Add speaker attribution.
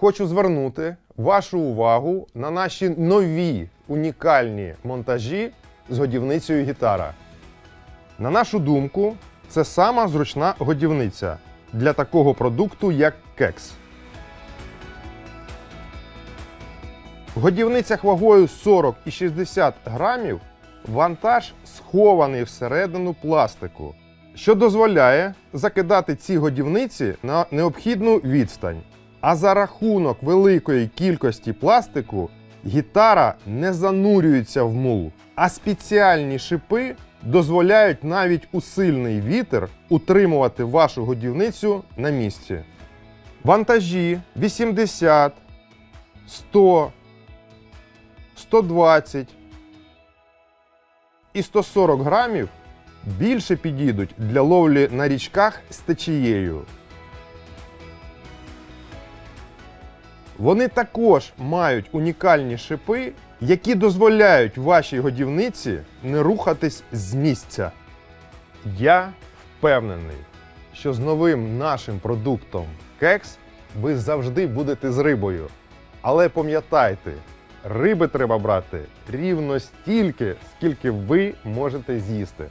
Speaker 1: хочу звернути вашу увагу на наші нові унікальні монтажі з годівницею гітара. На нашу думку, це сама зручна годівниця для такого продукту, як кекс. В годівницях вагою 40 і 60 грамів вантаж схований всередину пластику, що дозволяє закидати ці годівниці на необхідну відстань. А за рахунок великої кількості пластику гітара не занурюється в мул, а спеціальні шипи дозволяють навіть у сильний вітер утримувати вашу годівницю на місці. Вантажі 80, 100, 120 і 140 грамів більше підійдуть для ловлі на річках з течією. Вони також мають унікальні шипи, які дозволяють вашій годівниці не рухатись з місця. Я впевнений, що з новим нашим продуктом кекс ви завжди будете з рибою. Але пам'ятайте, риби треба брати рівно стільки, скільки ви можете з'їсти.